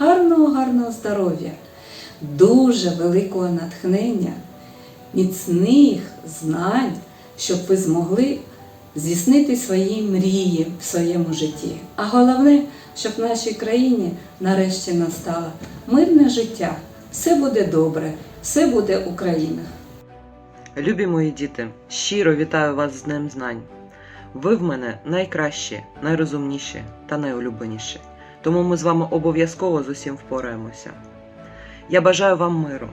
гарного, гарного здоров'я, дуже великого натхнення, міцних знань, щоб ви змогли здійснити свої мрії в своєму житті. А головне, щоб в нашій країні нарешті настало мирне життя. Все буде добре, все буде Україна. Любі мої діти, щиро вітаю вас з Днем Знань. Ви в мене найкращі, найрозумніші та найулюбленіші. Тому ми з вами обов'язково з усім впораємося. Я бажаю вам миру,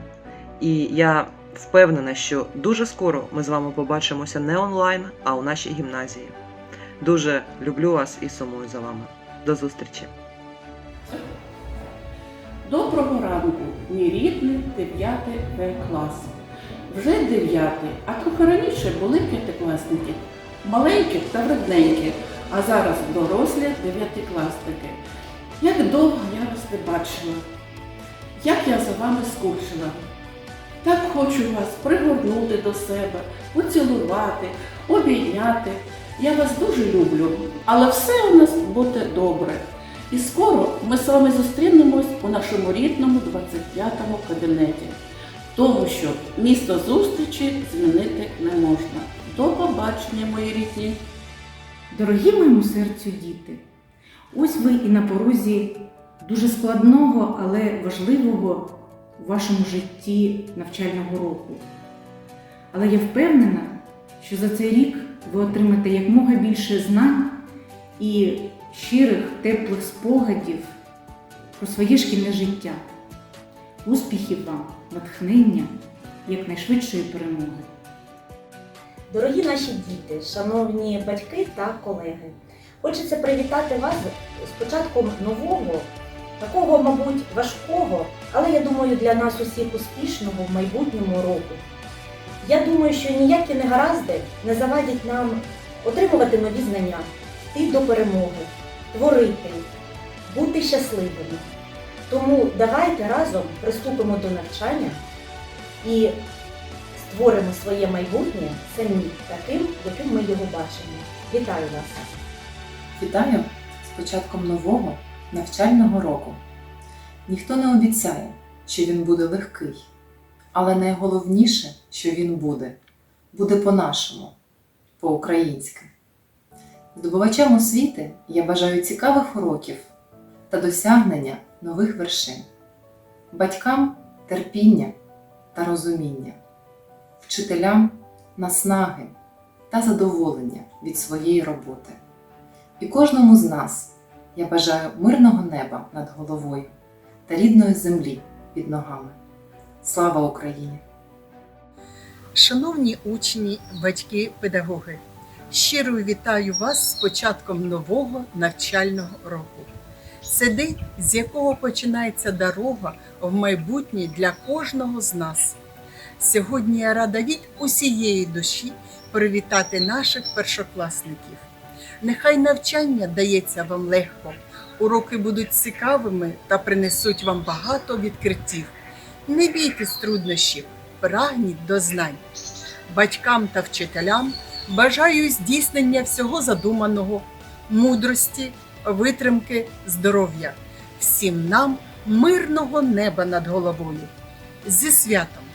і я впевнена, що дуже скоро ми з вами побачимося не онлайн, а у нашій гімназії. Дуже люблю вас і сумую за вами. До зустрічі! Доброго ранку, мій рідний 9 В клас. Вже 9, а трохи раніше були п'ятикласники, маленькі та вредненькі, а зараз дорослі дев'ятикласники. Як довго я вас не бачила, як я за вами скучила. Так хочу вас пригорнути до себе, поцілувати, обійняти. Я вас дуже люблю, але все у нас буде добре. І скоро ми з вами зустрінемось у нашому рідному 25-му кабінеті, тому що місто зустрічі змінити не можна. До побачення, мої рідні! Дорогі моєму серцю діти, ось ви і на порозі дуже складного, але важливого у вашому житті навчального року. Але я впевнена, що за цей рік ви отримаєте якмога більше знань і щирих, теплих спогадів про своє шкільне життя. Успіхів вам, натхнення, якнайшвидшої перемоги. Дорогі наші діти, шановні батьки та колеги, хочеться привітати вас з початком нового, такого, мабуть, важкого, але я думаю, для нас усіх успішного в майбутньому року. Я думаю, що ніякі негаразди не завадять нам отримувати нові знання, йти до перемоги, творити, бути щасливими. Тому давайте разом приступимо до навчання і створимо своє майбутнє самі таким, яким ми його бачимо. Вітаю вас! Вітаю з початком нового навчального року. Ніхто не обіцяє, що він буде легкий, але найголовніше, що він буде, буде по-нашому, по-українськи. Здобувачам освіти я бажаю цікавих уроків та досягнення нових вершин, батькам терпіння та розуміння, вчителям наснаги та задоволення від своєї роботи. І кожному з нас я бажаю мирного неба над головою та рідної землі під ногами. Слава Україні! Шановні учні, батьки, педагоги, щиро вітаю вас з початком нового навчального року. Це день, з якого починається дорога в майбутнє для кожного з нас. Сьогодні я рада від усієї душі привітати наших першокласників. Нехай навчання дається вам легко, уроки будуть цікавими та принесуть вам багато відкриттів. Не бійтесь труднощів, прагніть до знань. Батькам та вчителям бажаю здійснення всього задуманого, мудрості, витримки, здоров'я. Всім нам мирного неба над головою. Зі святом!